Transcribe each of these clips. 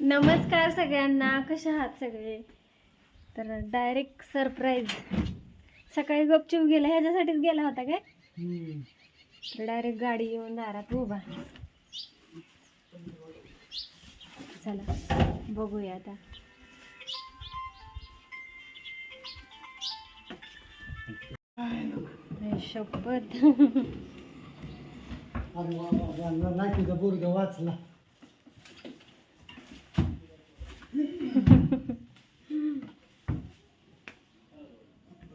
नमस्कार सगळ्यांना कसे आहात सगळे? तर डायरेक्ट सरप्राईज सकाळी गपचूप गेला ह्याच्यासाठीच गेला होता काय? तर डायरेक्ट गाडी येऊन दारात उभा. चला बघूया आता. शपथ. वाचला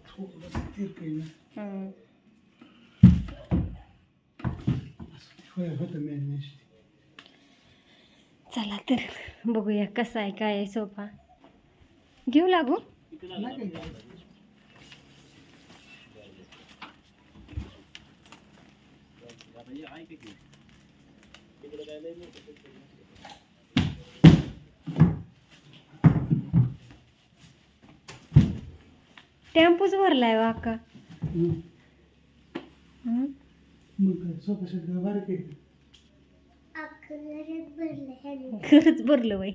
थोडंसं तिरकं आहे ना. हम्म. होय होतं मॅनेज चला तर बघूया कसा आहे काय आहे सोफा. घेऊ लागू? टेम्पोच भरलाय वाका हम्म. मग काय सोपा शेट काय बारीक आहे का? खरंच भरलं बाई.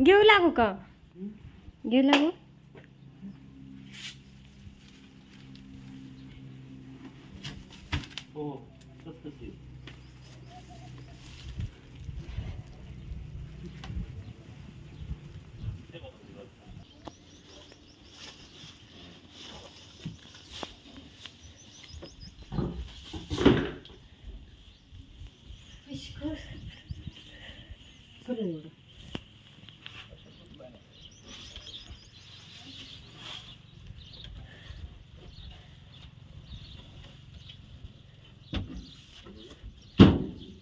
घेऊ लागू का? घेऊ लागू? चला एवढं.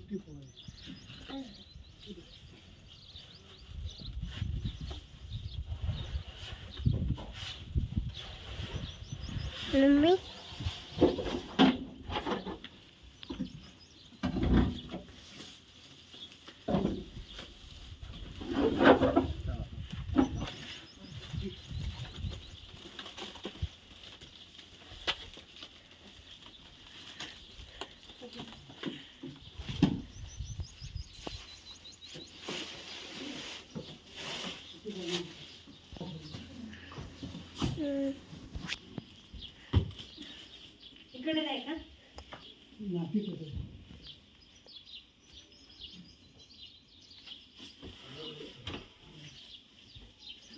टिपू आहे. मम्मी इकडे नाही का नाशिक होतं.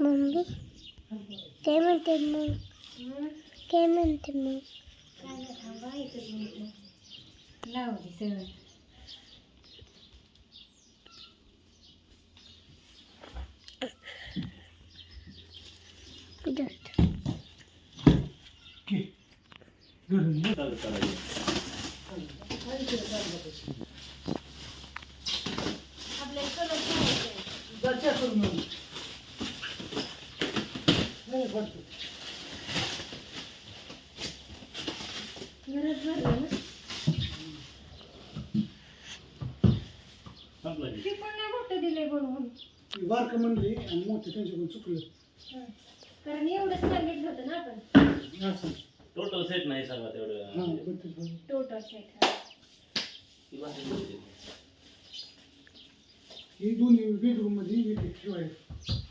मम्मी काय म्हणते मग काय म्हणते मग काय नाही थांबा इथंच म्हटलं लावू दे सगळं कुठं घे. घरून ये. जाच्या करून आण. नाही पडतो. गरज भरलं ना ती पण नाही मोठं दिलंय बनवून ती बारकं म्हणली आणि मोठं त्यांच्याकडून चुकलं कारण एवढंच सांगितलं होतं ना आपण असं टोटल सेट नाही सगळं हा तेवढं बत्तीस बरं. टोटल सेट ती बाहेर होती. ही दोन्ही बेडरूम मध्ये एक एक ठेवायला किंवा बघ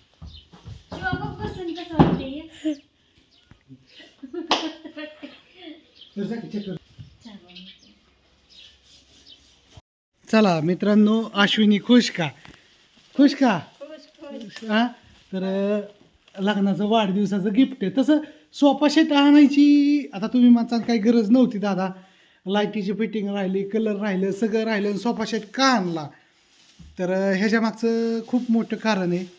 बसून कसं वाटते चला मित्रांनो अश्विनी खुश का? खुश का? हा? तर लग्नाचं वाढदिवसाचं गिफ्ट आहे. तसं सोफा सेट आणायची आता तुम्ही म्हणता काही गरज नव्हती दादा. लाईटीची फिटिंग राहिली कलर राहिलं सगळं राहिलं आणि सोफा सेट का आणला? तर ह्याच्या मागचं खूप मोठं कारण आहे.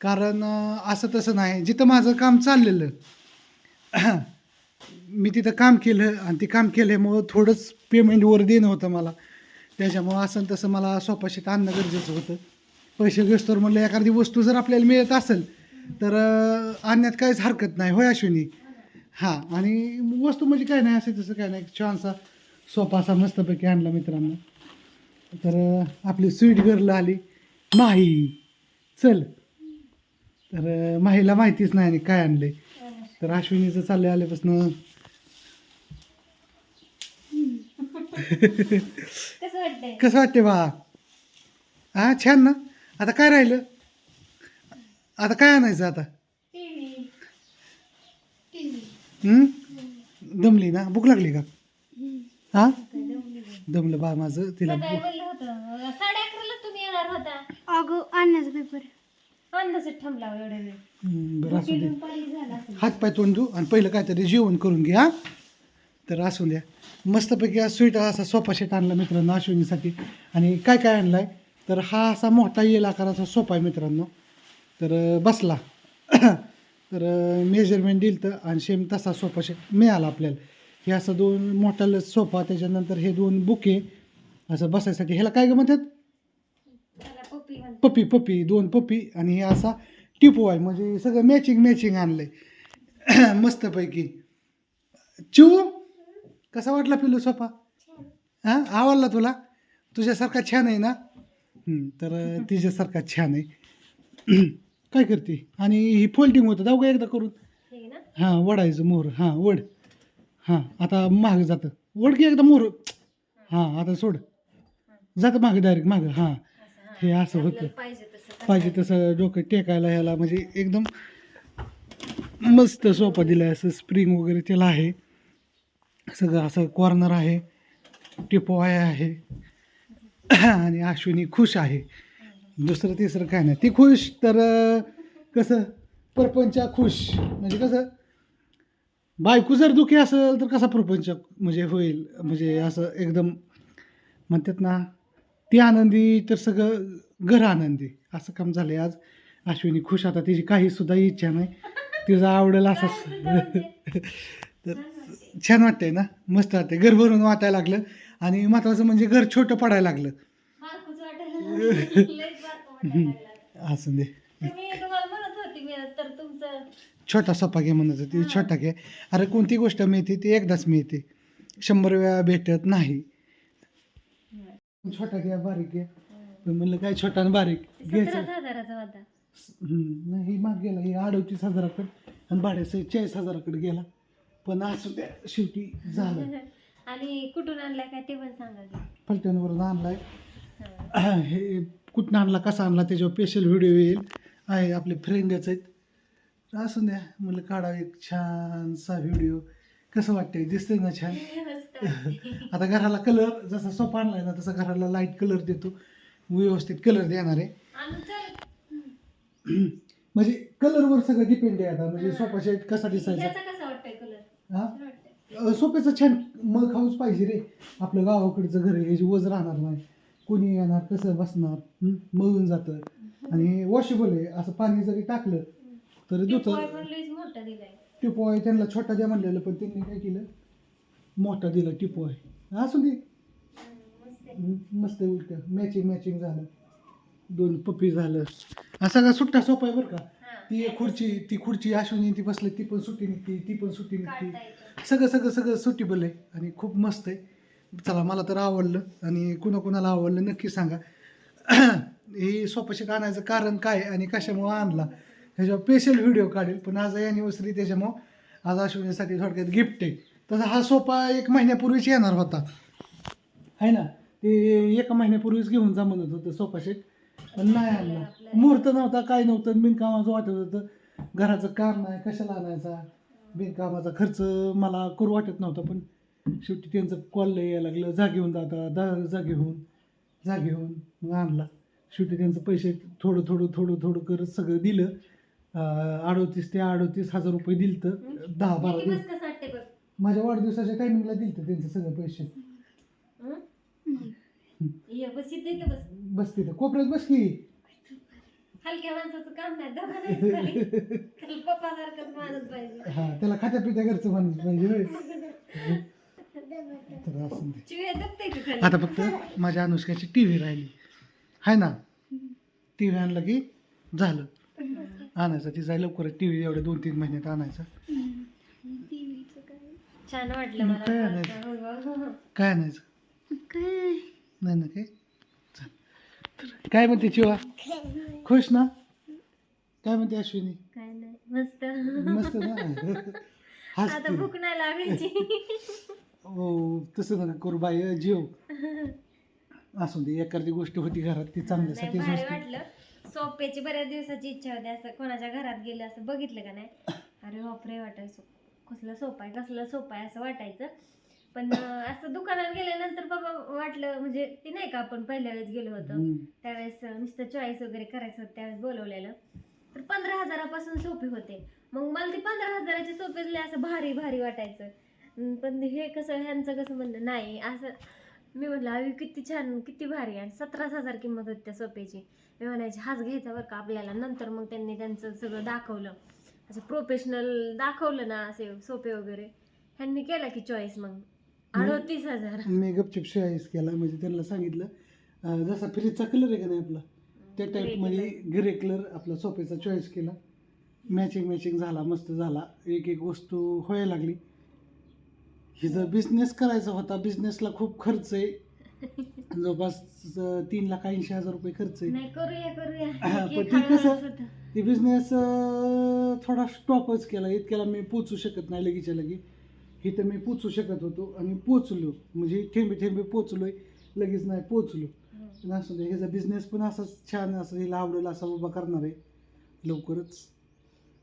कारण असं तसं नाही. जिथं माझं काम चाललेलं मी तिथं काम केलं आणि ते काम केल्यामुळं थोडंच पेमेंट वर देणं होतं मला. त्याच्यामुळं असं तसं मला स्वपाशीत आणणं गरजेचं होतं. पैसे घेस्तोर म्हणलं एखादी वस्तू जर आपल्याला मिळत असेल तर आणण्यात काहीच हरकत नाही. होय अश्विनी? हां. आणि वस्तू म्हणजे काय नाही असं तसं काय नाही. छानसा सोपासा असा मस्तपैकी आणला मित्रांनो. तर आपली स्वीट गर्ल आली. माही. चल. तर माहीला माहितीच नाही आणि काय आणले. तर अश्विनीचं चाललं आल्यापासून. कसं वाटते बा? हा छान ना? आता काय राहिलं? आता काय आणायचं आता? हं? दमली ना? भूक लागली का? हा दमलं बा माझं तिला अगं आणण्याचा पेपर. अंदाज थांबला एवढ्या वेळ. हं, बरं असू दे. किती पाणी झालं असेल. हात पाय तोंड धू आणि पहिलं काहीतरी जेवण करून घ्या तर असू द्या. मस्तपैकी हा स्वीट असा सोफा सेट आणला मित्रांनो अश्विनीसाठी. आणि काय काय आणला आहे तर हा असा मोठा येल आकाराचा सोफा आहे मित्रांनो. तर अं, बसला. तर मेजरमेंट दिलं तर आणि सेम तसा सोफा सेट मिळाला आपल्याला. हे असं दोन मोठा सोफा त्याच्यानंतर हे दोन बुके असं बसायसाठी. ह्याला काय ग म्हणतात? पप्पी पप्पी दोन पप्पी आणि हे असा टिपो आहे. म्हणजे सगळं मॅचिंग मॅचिंग आणलंय. मस्तपैकी. चिऊ कसा वाटला पिलू सोपा हां आवडला तुला? तुझ्यासारखा छान आहे ना? तर तिच्यासारखा छान आहे. काय करते? आणि ही फोल्डिंग होतं. जाऊ का एकदा करून? हे वडायचं मोहर हां वड. हां आता मागं जातं. वड की एकदा मोहर हां. आता सोड. जातं मागं डायरेक्ट मागं. हां. हा. असं होतं. पाहिजे तसं डोकं टेकायला ह्याला म्हणजे एकदम मस्त सोपा दिला आहे असं स्प्रिंग वगैरे त्याला आहे. सगळं असं कॉर्नर आहे टिपोय आहे. आणि अश्विनी खुश आहे. दुसरं तिसरं काय नाही. ती खुश तर कसं परपंचा खुश. म्हणजे कसं बायको जर दुखी असेल तर कसा प्रपंच म्हणजे होईल? म्हणजे असं एकदम म्हणतात ना ती आनंदी तर सगळं घर आनंदी. असं काम झालं आज. अश्विनी खुश. आता तिची काही सुद्धा इच्छा नाही. तिचं आवडेल असं तर छान वाटतंय ना? मस्त वाटतंय. घर भरून वाटायला लागलं. आणि महत्वाचं म्हणजे घर छोटं पडायला लागलं. असं दे. छोटा सोपा घे म्हणत होती. छोटा घे. अरे कोणती गोष्ट मिळते ती एकदाच मिळते. शंभर वेळा भेटत नाही. छोटा घ्या बारीक घ्या. पण म्हणलं काय छोटा आणि बारीक घ्यायचं? सतराच हजाराचा होता हम्म, नाही माग गेला हे अडतीस हजाराकडे आणि भाड्याचं चाळीस हजाराकडे गेला. पण असं त्या शेवटी झालं. आणि कुठून आणलाय काय ते पण सांगा की. फलटणवरून आणलाय. हा. हे कुठनं आणला कसा आणला त्याच्यावर स्पेशल व्हिडिओ येईल. आहे आपले फ्रेंडच आहेत. असू द्या म्हणलं काढा एक छानसा व्हिडिओ कसं वाटतंय? दिसतंय ना छान. आता घराला कलर जसा सोपा आणलाय ना तसा घराला लाइट कलर देतो. व्यवस्थित कलर देणार आहे. म्हणजे कलरवर सगळं डिपेंड आहे आता. म्हणजे सोफा सेट कसा दिसायचा? हा? सोप्याचं छान मग खाऊच पाहिजे रे. आपलं गावाकडचं घर आहे ह्याची वज राहणार नाही. कोणी येणार कसं बसणार? हं? मळून जातं. आणि वॉशेबल आहे. असं पाणी जरी टाकलं तरी टिपॉय दिलाय टिपॉय त्यांना छोटा द्या म्हणलेलं पण त्यांनी काय केलं? मोठा दिला टिपॉय असू दे मस्त आहे. आहे उलट. मॅचिंग मॅचिंग झालं. दोन पप्पी झालं. हा सगळा सुट्टा सोपा आहे बरं का. ती एक खुर्ची ती खुर्ची अश्विनी ती बसली ती पण सुट्टी निघते ती पण सुट्टी निघते. सगळं सगळं सगळं सुटेबल आहे आणि खूप मस्त आहे. चला मला तर आवडलं आणि कुणाकुणाला आवडलं नक्की सांगा. हे सोपाशीट आणायचं कारण काय आणि कशामुळं आणला? ह्याच्यावर स्पेशल व्हिडिओ काढेल. पण आज ॲनिव्हर्सरी त्याच्यामुळं आज अश्विनीसाठी थोडक्यात गिफ्ट आहे. तसा हा सोफा एक महिन्यापूर्वीच येणार होता. आहे ना? ते एका महिन्यापूर्वीच घेऊन जा म्हणत होतं सोफा सेट पण नाही आणला. मुहूर्त नव्हता काय नव्हतं बिनकामाचं वाटत होतं. घराचं काम नाही कशाला आणायचा? बिनकामाचा खर्च मला करू वाटत नव्हता पण शेवटी त्यांचं कॉल यायला लागलं. जागी होऊन जाता दा जागी होऊन जागी होऊन मग आणला. शेवटी त्यांचं पैसे थोडं थोडं थोडं थोडं करत सगळं दिलं. अडोतीस ते अडोतीस हजार रुपये दिलं तर दहा बारा दिवस. मस्त कसं वाटते बघ. माझ्या वाढदिवसाच्या टायमिंगला दिलं तर त्यांचे सगळे पैसे? ये बस इथे इथं बस. बस तिथं. कोपऱ्यात बस की. हलक्या माणसाचं काम नाही. त्याला पप्पासारखंच माणूस पाहिजे. हा त्याला खात्या पित्या घरचं माणूस पाहिजे होय. तर असं दे. चिवे दुखते का खाली? आता फक्त माझ्या अनुष्काची टी व्ही राहिली. आहे ना? टी व्ही आणलं की झालं. आणायचं. तिचा लवकरच टी व्ही एवढ्या दोन तीन महिन्यात आणायचा. छान वाटलं मला काय आता. नाही. हो, हो, हो. काय आणायचं? काय? नाही ना काय? चल. तर काय म्हणते चिवा? खुश ना? काय म्हणते अश्विनी? काय नाही मस्त. मस्त ना? आता हसते. भूक नाही लागायची. हो तसं नका करू बाई जीव. असू दे एखादी गोष्ट होती घरात ती नाही चांगल्यासाठी भारी वाटलं. सोप्याची बऱ्याच दिवसाची इच्छा होती. असं कोणाच्या घरात गेलं असं बघितलं का नाही? अरे बापरे वाटायचं कसलं सोपं आहे कसलं सोपं आहे असं वाटायचं. पण असं दुकानात गेल्यानंतर बाबा वाटलं म्हणजे ते नाही का आपण पहिल्या वेळेस गेलो होतो. त्यावेळेस नुसतं चॉईस वगैरे करायचं होतं त्यावेळेस बोलवलेलं. तर पंधरा हजारापासून सोपे होते. मग मला ते पंधरा हजाराचे सोपे असं भारी भारी वाटायचं. पण हे कसं ह्यांचं कसं म्हणणं नाही असं मी म्हटलं अవి किती छान किती भारी आणि सतराच हजार किंमत होती त्या सोप्याची. मी म्हणायची हाच घ्यायचा बरं का आपल्याला. नंतर मग त्यांनी त्यांचं सगळं दाखवलं. असं प्रोफेशनल दाखवलं ना असे सोपे वगैरे. ह्यांनी केला की चॉईस मग. अडोतीस हजार. मी गपचिप चॉईस केला. म्हणजे त्यांना सांगितलं जसा फ्रीजचा कलर आहे का नाही आपला त्या टाईपमध्ये ग्रे कलर आपला सोफ्याचा चॉईस केला. मॅचिंग मॅचिंग झाला मस्त झाला. एक एक वस्तू व्हायला लागली. हिचा बिझनेस करायचा होता. बिझनेसला खूप खर्च आहे. जवळपास अं, तीन लाख ऐंशी हजार रुपये खर्च आहे. नाही करूया हा, पण एक ते कसं- होतं. ते बिझनेस थोडा स्टॉपच केला. इतक्याला मी पोचू शकत नाही लगेच्या लगे. इथं मी पोचू शकत होतो आणि पोचलो. म्हणजे थेंबे थेंबे पोचलोय. लगेच नाही पोचलो. हम्म. पण असं नाही ह्याचा बिझनेस पण असाच छान असं हिला आवडेल असा उभा करणार आहे. लवकरच.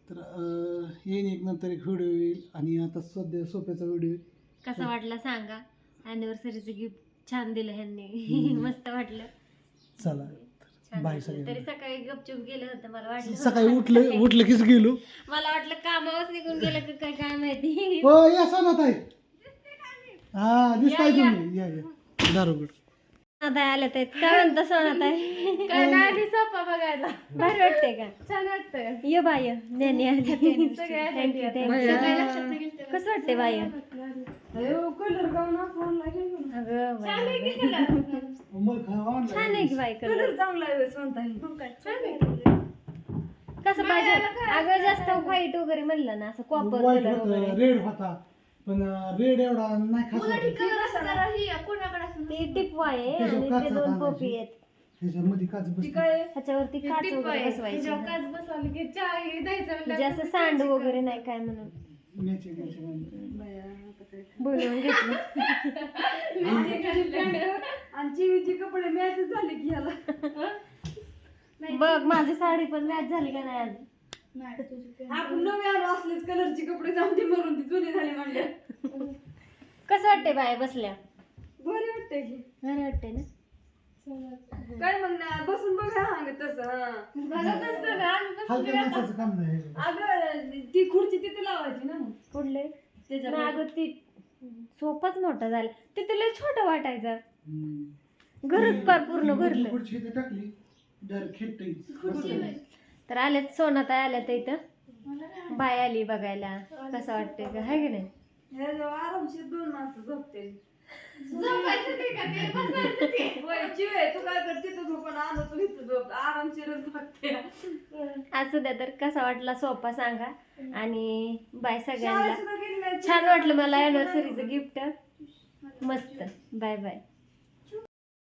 तर अं, येईन एक नंतर एक व्हिडिओ येईल. आणि आता सध्या सोप्याचा व्हिडिओ कसं वाटलं सांगा. अॅनिव्हर्सरीचं गिफ्ट छान दिलं ह्यांनी. हम्म. मस्त वाटलं. चला. छान बाय वाटलं. सगळ्यांना. तरी सकाळी गपचूप गेलं होतं मला वाटलं सकाळी उठलं उठलं कीच गेलो. मला वाटलं कामावरच निघून गेलं का काय काय माहिती. हो या सोनात आहे. हा दिसताय या, या. तुम्ही. या या. दारोगड आता आलं ते. काय म्हणता काय नाही सोपा बघायला. भारी वाटतंय का? छान वाटतंय. ये बाय ज्ञानी आली. कसं वाटतंय बाय. छान आहे की बाय कलर चांगला आहे म्हणताय कसं पाहिजे? अगं जास्त व्हाईट वगैरे म्हणलं ना असं कॉपर रेड होता. पण रेड एवढा नाही असणार ती टिपवा आहे आणि ते दोन. पोपी आहेत. ह्याच्यामध्ये काच. ह्याच्यावरती काच वगैरे बसवायची. म्हणजे असं सांड वगैरे नाही काय म्हणून. बोलवून घेतलं. आणि चिवीचे कपडे मॅच झाले की ह्याला बघ माझी साडी पण मॅच झाली का नाही आज? आपण नवे आलो असलेच कलरचे कपडे जाऊन ते मरून ती जुनी झाली म्हणल्या कसं वाटते बाय बसल्या? बरे वाटतंय की. भारी वाटते ना? काय मग ना बसून बघा हा तसं हा. बघत असतं ना आम्ही बसून हलक्या माणसाचं काम नाही हे. अगं ती खुर्ची तिथे लावायची ना. मग कुठले ती सोपाच मोठा झाला. तिथे लय छोटा वाटायचा. हम्म. घरच पार पूर्ण ती भरलं. खुर्ची इथे टाकली खेळता तर आल्यात सोनात आल्यात इथं. बाय आली बघायला. कसं वाटतंय का हाय की नाही? ह्या जेव्हा आरामशीर दोन माणसं झोपते होय, चिवे, तू काय करते? तू झोपून आलो तू इथं झोप. आरामशीरच झोपते. असू द्या तर कसा वाटला सोपा सांगा. आणि बाय सगळ्यांना. छान वाटलं मला अॅनिव्हर्सरीचं गिफ्ट मस्त. Bye bye.